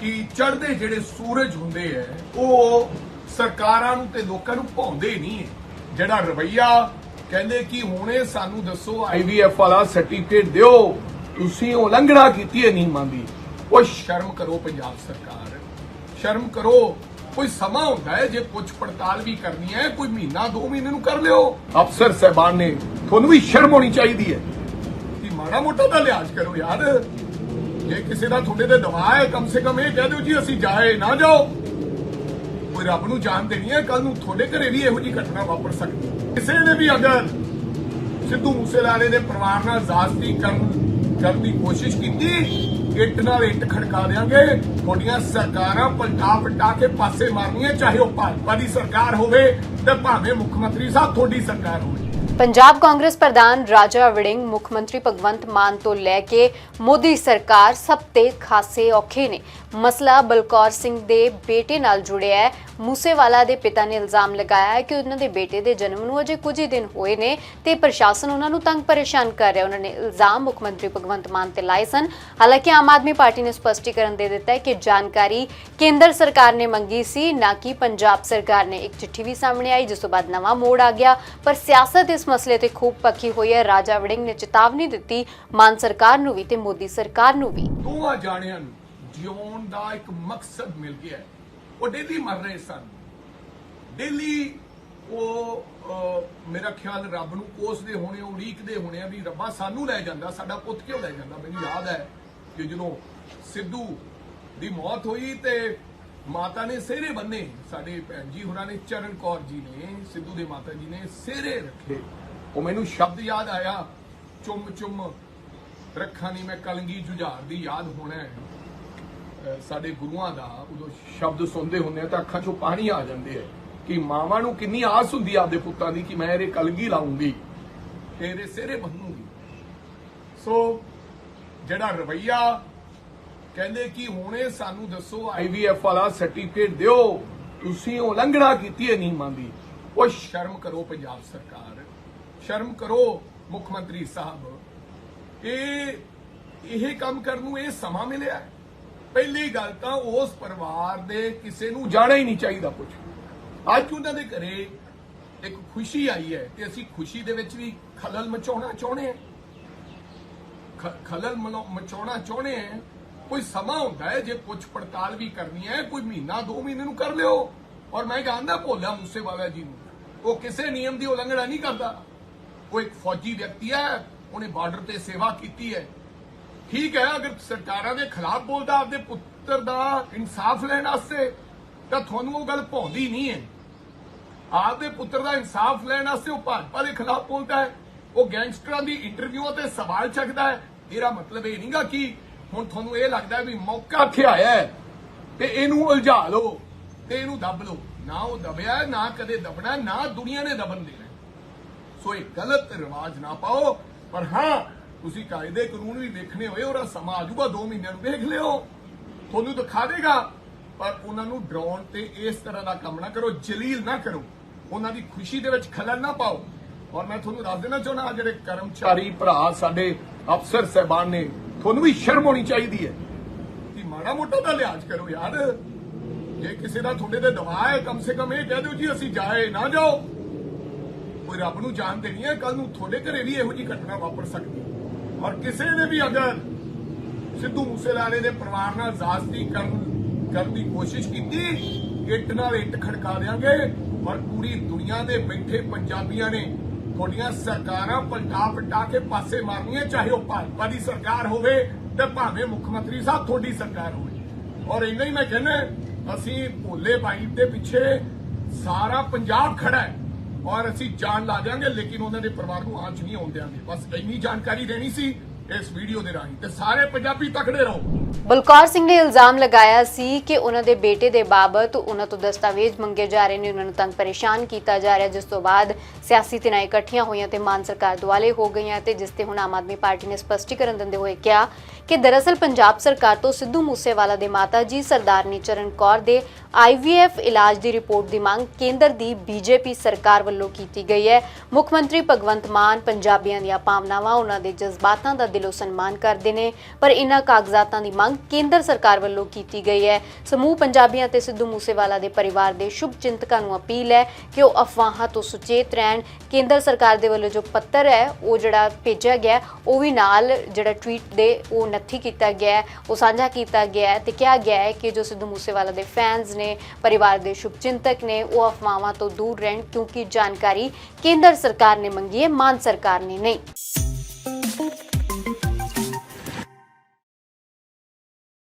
ਕਿ ਚੜ੍ਹਦੇ ਜਿਹੜੇ ਸੂਰਜ ਹੁੰਦੇ ਐ, ਉਹ ਸਰਕਾਰਾਂ ਨੂੰ ਤੇ ਲੋਕਾਂ ਨੂੰ ਭਾਉਂਦੇ ਨਹੀਂ ਹੈ ਜਿਹੜਾ ਰਵਈਆ ਕਹਿੰਦੇ ਕਿ ਹੁਣੇ ਸਾਨੂੰ ਦੱਸੋ ਆਈਵੀਐਫ ਵਾਲਾ ਸਰਟੀਫਿਕੇਟ ਦਿਓ, ਤੁਸੀਂ ਉਲੰਘਣਾ ਕੀਤੀ ਹੈ ਨਿਯਮਾਂ ਦੀ। ਉਹ ਸ਼ਰਮ ਕਰੋ ਪੰਜਾਬ ਸਰਕਾਰ। ਸ਼ਰਮ ਕਰੋ, ਕੋਈ ਸਮਾਂ ਹੁੰਦਾ ਹੈ ਜੇ ਪੁੱਛ ਪੜਤਾਲ ਵੀ ਕਰਨੀ ਹੈ ਕੋਈ ਮਹੀਨਾ, ਦੋ ਮਹੀਨੇ ਨੂੰ ਕਰ ਲਿਓ। ਅਫਸਰ ਸਹਿਬਾਨ ਨੇ, ਤੁਹਾਨੂੰ ਵੀ ਸ਼ਰਮ ਹੋਣੀ ਚਾਹੀਦੀ ਹੈ ਕਿ ਮਾੜਾ ਮੋਟਾ ਤਾਂ ਲਿਹਾਜ਼ ਕਰੋ ਯਾਰ। ਜੇ ਕਿਸੇ ਦਾ ਤੁਹਾਡੇ ਤੇ ਦਬਾਅ ਹੈ, ਕਮ ਸੇ ਕਮ ਇਹ ਕਹਿ ਦਿਓ ਜੀ, ਅਸੀਂ ਜਾਏ, ਨਾ ਜਾਓ। ਕੋਈ ਰੱਬ ਨੂੰ ਜਾਣ ਦੇਣੀ ਹੈ ਕੱਲ ਨੂੰ ਤੁਹਾਡੇ ਘਰੇ ਵੀ ਇਹੋ ਜਿਹੀ ਘਟਨਾ ਵਾਪਰ ਸਕਦੀ ਕਿਸੇ ਨੇ ਵੀ ਅਗਰ ਸਿੱਧੂ ਮੂਸੇਵਾਲੇ ਦੇ ਪਰਿਵਾਰ ਨਾਲ ਜ਼ਾਜ਼ਤੀ ਕਰਨ ਕਰਨ ਦੀ ਕੋਸ਼ਿਸ਼ ਕੀਤੀ, ਇੱਟ ਨਾਲ ਇੱਟ ਖੜਕਾ ਦੇਾਂਗੇ ਤੁਹਾਡੀਆਂ ਸਰਕਾਰਾਂ ਪਲਟਾ ਪਲਟਾ ਕੇ ਪਾਸੇ ਮਾਰਨੀਆਂ, ਚਾਹੇ ਉਹ ਭਾਜਪਾ ਦੀ ਸਰਕਾਰ ਹੋਵੇ ਤੇ ਭਾਵੇਂ ਮੁੱਖ ਮੰਤਰੀ ਸਾਹਿਬ, ਤੁਹਾਡੀ ਸਰਕਾਰ ਹੋਵੇ। ਪੰਜਾਬ ਕਾਂਗਰਸ ਪ੍ਰਧਾਨ ਰਾਜਾ ਵੜਿੰਗ, ਮੁੱਖ ਮੰਤਰੀ ਭਗਵੰਤ ਮਾਨ ਤੋਂ ਲੈ ਕੇ ਮੋਦੀ ਸਰਕਾਰ ਸਭ ਤੇ ਖਾਸੇ ਔਖੇ ਨੇ। ਮਸਲਾ ਬਲਕੌਰ ਸਿੰਘ ਦੇ ਬੇਟੇ ਨਾਲ ਜੁੜਿਆ ਹੈ। ਮੂਸੇਵਾਲਾ ਦੇ ਪਿਤਾ ਨੇ ਇਲਜ਼ਾਮ ਲਗਾਇਆ ਹੈ ਕਿ ਉਹਨਾਂ ਦੇ ਬੇਟੇ ਦੇ ਜਨਮ ਨੂੰ ਅਜੇ ਕੁਝ ਹੀ ਦਿਨ ਹੋਏ ਨੇ ਤੇ ਪ੍ਰਸ਼ਾਸਨ ਉਹਨਾਂ ਨੂੰ ਤੰਗ ਪਰੇਸ਼ਾਨ ਕਰ ਰਿਹਾ ਉਹਨਾਂ ਨੇ ਇਲਜ਼ਾਮ ਮੁੱਖ ਮੰਤਰੀ ਭਗਵੰਤ ਮਾਨ ਤੇ ਲਾਏ ਸਨ। ਹਾਲਾਂਕਿ ਆਮ ਆਦਮੀ ਪਾਰਟੀ ਨੇ ਸਪਸ਼ਟੀਕਰਨ ਦੇ ਦਿੱਤਾ ਹੈ ਕਿ ਜਾਣਕਾਰੀ ਕੇਂਦਰ ਸਰਕਾਰ ਨੇ ਮੰਗੀ ਸੀ, ਨਾ ਕਿ ਪੰਜਾਬ ਸਰਕਾਰ ਨੇ। ਇੱਕ ਚਿੱਠੀ ਵੀ ਸਾਹਮਣੇ ਆਈ, ਜਿਸ ਤੋਂ ਬਾਅਦ ਨਵਾਂ ਮੋੜ ਆ ਗਿਆ, ਪਰ ਸਿਆਸਤ ਇਸ ਮਸਲੇ ਤੇ ਖੂਬ ਪੱਕੀ ਹੋਈ ਹੈ। ਰਾਜਾ ਵੜਿੰਗ ਨੇ ਚੇਤਾਵਨੀ ਦਿੱਤੀ। ਮਾਨ ਸਰਕਾਰ ਨੂੰ ਵੀ ਤੇ ਮੋਦੀ ਸਰਕਾਰ ਨੂੰ ਵੀ। ਦੋਵਾਂ ਜਾਣਿਆਂ ਨੂੰ ਜਿਉਣ ਦਾ ਇੱਕ ਮਕਸਦ ਮਿਲ ਗਿਆ ਉਹ ਡੇਲੀ ਮਰ ਰਹੇ ਸਨ। ਡੇਲੀ ਉਹ ਮੇਰਾ ਖਿਆਲ ਰੱਬ ਨੂੰ ਕੋਸਦੇ ਹੋਣੇ ਉਡੀਕਦੇ ਹੋਣੇ ਆ ਵੀ ਰੱਬਾ ਸਾਨੂੰ ਲੈ ਜਾਂਦਾ, ਸਾਡਾ ਪੁੱਤ ਕਿਉਂ ਲੈ ਜਾਂਦਾ? ਮੈਨੂੰ ਯਾਦ ਹੈ ਕਿ ਜਦੋਂ ਸਿੱਧੂ ਦੀ ਮੌਤ ਹੋਈ ਤੇ ਮਾਤਾ ਨੇ ਸਿਹਰੇ ਬੰਨੇ। ਸਾਡੇ ਭੈਣ ਜੀ ਹੋਰਾਂ ਨੇ ਚਰਨ ਕੌਰ ਜੀ ਨੇ, ਸਿੱਧੂ ਦੇ ਮਾਤਾ ਜੀ ਨੇ ਸਿਹਰੇ ਰੱਖੇ। ਉਹ ਮੈਨੂੰ ਸ਼ਬਦ ਯਾਦ ਆਇਆ। ਚੁੰਮ ਚੁੰਮ ਰੱਖਾਂ ਨਹੀਂ ਮੈਂ ਕਲਗੀ ਜੁਝਾਰ ਦੀ ਯਾਦ ਹੋਣਾ ਹੈ। ਸਾਡੇ ਗੁਰੂਆਂ ਦਾ ਉਦੋਂ ਸ਼ਬਦ ਸੁਣਦੇ ਹੁੰਦੇ ਆ ਤਾਂ ਅੱਖਾਂ 'ਚੋਂ ਪਾਣੀ ਆ ਜਾਂਦੇ ਆ ਕਿ ਮਾਵਾਂ ਨੂੰ ਕਿੰਨੀ ਆਸ ਹੁੰਦੀ ਆ ਆਪਦੇ ਪੁੱਤਾਂ ਦੀ ਕਿ ਮੈਂ ਇਹਦੇ ਕਲਗੀ ਲਾਉਂਗੀ, ਤੇ ਇਹਦੇ ਸਿਹਰੇ ਬੰਨੂਗੀ ਸੋ ਜਿਹੜਾ ਰਵਈਆ ਕਹਿੰਦੇ ਕਿ ਹੁਣੇ ਸਾਨੂੰ ਦੱਸੋ ਆਈਵੀਐਫ ਵਾਲਾ ਸਰਟੀਫਿਕੇਟ ਦਿਓ, ਤੁਸੀਂ ਉਲੰਘਣਾ ਕੀਤੀ ਹੈ ਨਿਯਮਾਂ ਦੀ, ਉਹ ਸ਼ਰਮ ਕਰੋ ਪੰਜਾਬ ਸਰਕਾਰ। ਸ਼ਰਮ ਕਰੋ ਮੁੱਖ ਮੰਤਰੀ ਸਾਹਿਬ। ਇਹ ਇਹ ਕੰਮ ਕਰਨ ਨੂੰ ਇਹ ਸਮਾਂ ਮਿਲਿਆ। ਪਹਿਲੀ ਗੱਲ ਤਾਂ ਉਸ ਪਰਿਵਾਰ ਦੇ ਕਿਸੇ ਨੂੰ ਜਾਣਾ ਹੀ ਨਹੀਂ ਚਾਹੀਦਾ ਕੁਝ ਅੱਜ ਉਹਨਾਂ ਦੇ ਘਰੇ ਇੱਕ ਖੁਸ਼ੀ ਆਈ ਹੈ ਤੇ ਅਸੀਂ ਖੁਸ਼ੀ ਦੇ ਵਿੱਚ ਵੀ ਖਲਲ ਮਚਾਉਣਾ ਚਾਹੁੰਦੇ ਹਾਂ। ਖਲਲ ਮਚਾਉਣਾ ਚਾਹੁੰਦੇ ਹਾਂ। ਕੋਈ ਸਮਾਂ ਹੁੰਦਾ ਹੈ ਜੇ ਪੁੱਛ ਪੜਤਾਲ ਵੀ ਕਰਨੀ ਹੈ, ਕੋਈ ਮਹੀਨਾ, ਦੋ ਮਹੀਨੇ ਨੂੰ ਕਰ ਲਿਓ। ਔਰ ਮੈਂ ਕਹਿੰਦਾ ਭੋਲਾ ਮੂਸੇਵਾਲਾ ਜੀ ਨੂੰ। ਉਹ ਕਿਸੇ ਨਿਯਮ ਦੀ ਉਲੰਘਣਾ ਨਹੀਂ ਕਰਦਾ। ਉਹ ਇੱਕ ਫੌਜੀ ਵਿਅਕਤੀ ਹੈ, ਉਹਨੇ ਬਾਰਡਰ ਤੇ ਸੇਵਾ ਕੀਤੀ ਹੈ। ਠੀਕ ਹੈ, ਅਗਰ ਸਰਕਾਰਾਂ ਦੇ ਖਿਲਾਫ ਬੋਲਦਾ, ਆਪਦੇ ਪੁੱਤਰ ਦਾ ਇਨਸਾਫ ਲੈਣ ਵਾਸਤੇ, ਤਾਂ ਤੁਹਾਨੂੰ ਉਹ ਗੱਲ ਭਾਉਂਦੀ ਨਹੀਂ ਹੈ। ਆਪਦੇ ਪੁੱਤਰ ਦਾ ਇਨਸਾਫ ਲੈਣ ਵਾਸਤੇ ਉਹ ਭਾਜਪਾ ਦੇ ਖਿਲਾਫ ਬੋਲਦਾ ਹੈ, ਉਹ ਗੈਂਗਸਟਰਾਂ ਦੀ ਇੰਟਰਵਿਊਆਂ ਤੇ ਸਵਾਲ ਚੱਕਦਾ ਹੈ। ਇਹਦਾ ਮਤਲਬ ਇਹ ਨਹੀਂਗਾ ਕਿ ਹੁਣ ਤੁਹਾਨੂੰ ਇਹ ਲੱਗਦਾ ਵੀ ਮੌਕਾ ਇੱਥੇ ਆਇਆ ਹੈ, ਤੇ ਇਹਨੂੰ ਉਲਝਾ ਲਓ, ਤੇ ਇਹਨੂੰ ਦੱਬ ਲਓ। ਨਾ ਉਹ ਦਬਿਆ, ਨਾ ਕਦੇ ਦਬਣਾ, ਨਾ ਦੁਨੀਆ ਨੇ ਦਬਨ ਦੇਣਾ। ਸੋ ਇਹ ਗਲਤ ਰਿਵਾਜ ਨਾ ਪਾਓ। ਪਰ ਹਾਂ, ਤੁਸੀਂ ਕਾਇਦੇ ਕਾਨੂੰਨ ਵੀ ਵੇਖਣੇ ਹੋਏ ਉਹਦਾ ਸਮਾਂ ਆਜੂਗਾ 2 ਮਹੀਨਿਆਂ ਨੂੰ ਵੇਖ ਲਿਓ। ਤੁਹਾਨੂੰ ਦਿਖਾ ਦੇਗਾ, ਪਰ ਉਹਨਾਂ ਨੂੰ ਡਰਾਉਣ ਤੇ ਇਸ ਤਰ੍ਹਾਂ ਦਾ ਕੰਮ ਨਾ ਕਰੋ, ਜਲੀਲ ਨਾ ਕਰੋ। ਉਹਨਾਂ ਦੀ ਖੁਸ਼ੀ ਦੇ ਵਿੱਚ ਖਲਲ ਨਾ ਪਾਓ। ਔਰ ਮੈਂ ਤੁਹਾਨੂੰ ਦੱਸ ਦੇਣਾ ਚਾਹੁੰਦਾ ਜਿਹੜੇ ਕਰਮਚਾਰੀ ਭਰਾ ਸਾਡੇ ਅਫਸਰ ਸਹਿਬਾਨ ਨੇ, ਤੁਹਾਨੂੰ ਵੀ ਸ਼ਰਮ ਹੋਣੀ ਚਾਹੀਦੀ ਹੈ। ਕਿ ਮਾੜਾ ਮੋਟਾ ਤਾਂ ਲਿਹਾਜ਼ ਕਰੋ ਯਾਰ। ਜੇ ਕਿਸੇ ਦਾ ਤੁਹਾਡੇ ਤੇ ਦਬਾਅ ਹੈ, ਕਮ ਸੇ ਕਮ ਇਹ ਕਹਿ ਦਿਓ ਜੀ, ਅਸੀਂ ਜਾਏ ਨਾ ਜਾਓ। ਕੋਈ ਰੱਬ ਨੂੰ ਜਾਣ ਦੇਣੀ ਹੈ ਕੱਲ ਨੂੰ ਤੁਹਾਡੇ ਘਰੇ ਵੀ ਇਹੋ ਜਿਹੀ ਘਟਨਾ ਵਾਪਰ ਸਕਦੀ ਔਰ ਕਿਸੇ ਨੇ ਵੀ ਅਗਰ ਸਿੱਧੂ ਮੂਸੇਵਾਲੇ ਦੇ ਪਰਿਵਾਰ ਨਾਲ ਜ਼ਾਜ਼ਤੀ ਕਰਨ ਕਰਨ ਦੀ ਕੋਸ਼ਿਸ਼ ਕੀਤੀ, ਇੱਟ ਨਾਲ ਇੱਟ ਖੜਕਾ ਦੇਾਂਗੇ ਔਰ ਪੂਰੀ ਦੁਨੀਆ ਦੇ ਬੈਠੇ ਪੰਜਾਬੀਆਂ ਨੇ ਤੁਹਾਡੀਆਂ ਸਰਕਾਰਾਂ ਪਲਟਾ ਪਟਾ ਕੇ ਪਾਸੇ ਮਾਰਨੀਆਂ, ਚਾਹੇ ਉਹ ਭਾਜਪਾ ਦੀ ਸਰਕਾਰ ਹੋਵੇ ਤੇ ਭਾਵੇਂ ਮੁੱਖ ਮੰਤਰੀ ਸਾਹਿਬ ਤੁਹਾਡੀ ਸਰਕਾਰ ਹੋਵੇ। ਔਰ ਇੰਨਾ ਹੀ ਮੈਂ ਕਹਿੰਦਾ, ਅਸੀਂ ਭੋਲੇ ਭਾਈ ਦੇ ਪਿੱਛੇ ਸਾਰਾ ਪੰਜਾਬ ਖੜਾ ਹੈ। ਔਰ ਅਸੀਂ ਜਾਨ ਲਾ ਦਿਆਂਗੇ, ਲੇਕਿਨ ਉਹਨਾਂ ਦੇ ਪਰਿਵਾਰ ਨੂੰ ਆਂਚ ਨਹੀਂ ਆਉਣ ਦਿਆਂਗੇ। ਬਸ ਇੰਨੀ ਜਾਣਕਾਰੀ ਦੇਣੀ ਸੀ ਇਸ ਵੀਡੀਓ ਦੇ ਰਾਹੀਂ ਤੇ ਸਾਰੇ ਪੰਜਾਬੀ ਤਕੜੇ ਰਹੋ। ਬਲਕੌਰ ਸਿੰਘ ਨੇ ਇਲਜ਼ਾਮ ਲਗਾਇਆ ਸੀ ਕਿ ਉਹਨਾਂ ਦੇ ਬੇਟੇ ਦੇ ਬਾਬਤ ਉਹਨਾਂ ਤੋਂ ਦਸਤਾਵੇਜ਼ ਮੰਗੇ ਜਾ ਰਹੇ ਨੇ, ਉਹਨਾਂ ਨੂੰ ਤੰਗ ਪਰੇਸ਼ਾਨ ਕੀਤਾ ਜਾ ਰਿਹਾ। ਜਿਸ ਤੋਂ ਬਾਅਦ ਸਿਆਸੀ ਧਿਰਾਂ ਇਕੱਠੀਆਂ ਹੋਈਆਂ ਤੇ ਮਾਨ ਸਰਕਾਰ ਦੁਆਲੇ ਹੋ ਗਈਆਂ ਤੇ ਜਿਸ ਤੇ ਹੁਣ ਆਮ ਆਦਮੀ ਪਾਰਟੀ ਨੇ ਸਪਸ਼ਟੀਕਰਨ ਦਿੰਦੇ ਹੋਏ ਕਿਹਾ ਕਿ ਦਰਅਸਲ ਪੰਜਾਬ ਸਰਕਾਰ ਤੋਂ ਸਿੱਧੂ ਮੂਸੇਵਾਲਾ ਦੇ ਮਾਤਾ ਜੀ ਸਰਦਾਰਨੀ ਚਰਨ ਕੌਰ ਦੇ ਆਈਵੀਐਫ ਇਲਾਜ ਦੀ ਰਿਪੋਰਟ ਦੀ ਮੰਗ ਕੇਂਦਰ ਦੀ ਬੀਜੇਪੀ ਸਰਕਾਰ ਵੱਲੋਂ ਕੀਤੀ ਗਈ ਹੈ। ਮੁੱਖ ਮੰਤਰੀ ਭਗਵੰਤ ਮਾਨ ਪੰਜਾਬੀਆਂ ਦੀਆਂ ਭਾਵਨਾਵਾਂ, ਉਹਨਾਂ ਦੇ ਜਜ਼ਬਾਤਾਂ ਦਾ ਦਿਲੋਂ ਸਨਮਾਨ ਕਰਦੇ ਨੇ, ਪਰ ਇਹਨਾਂ ਕਾਗਜ਼ਾਤਾਂ ਦੀ ਮੰਗ ਕੇਂਦਰ ਸਰਕਾਰ ਵੱਲੋਂ ਕੀਤੀ ਗਈ ਹੈ। ਸਮੂਹ ਪੰਜਾਬੀਆਂ ਤੇ ਸਿੱਧੂ ਮੂਸੇਵਾਲਾ ਦੇ ਪਰਿਵਾਰ ਦੇ ਸ਼ੁਭ ਚਿੰਤਕਾਂ ਨੂੰ ਅਪੀਲ ਹੈ ਕਿ ਉਹ ਅਫਵਾਹਾਂ ਤੋਂ ਸੁਚੇਤ ਰਹਿਣ। ਕੇਂਦਰ ਸਰਕਾਰ ਦੇ ਵੱਲੋਂ ਜੋ ਪੱਤਰ ਹੈ, ਉਹ ਜਿਹੜਾ ਭੇਜਿਆ ਗਿਆ, ਉਹ ਵੀ ਨਾਲ ਜਿਹੜਾ ਟਵੀਟ ਦੇ ਉਹ ਨੱਥੀ ਕੀਤਾ ਗਿਆ ਉਹ ਸਾਂਝਾ ਕੀਤਾ ਗਿਆ ਹੈ ਤੇ ਕਿਹਾ ਗਿਆ ਹੈ ਕਿ ਜੋ ਸਿੱਧੂ ਮੂਸੇਵਾਲਾ ਦੇ ਫੈਨਸ ਨੇ, ਪਰਿਵਾਰ ਦੇ ਸ਼ੁਭਚਿੰਤਕ ਨੇ, ਉਹ ਅਫਵਾਹਾਂ ਤੋਂ ਦੂਰ ਰਹਿਣ ਕਿਉਂਕਿ ਜਾਣਕਾਰੀ ਕੇਂਦਰ ਸਰਕਾਰ ਨੇ ਮੰਗੀ ਹੈ, ਮਾਨ ਸਰਕਾਰ ਨੇ ਨਹੀਂ।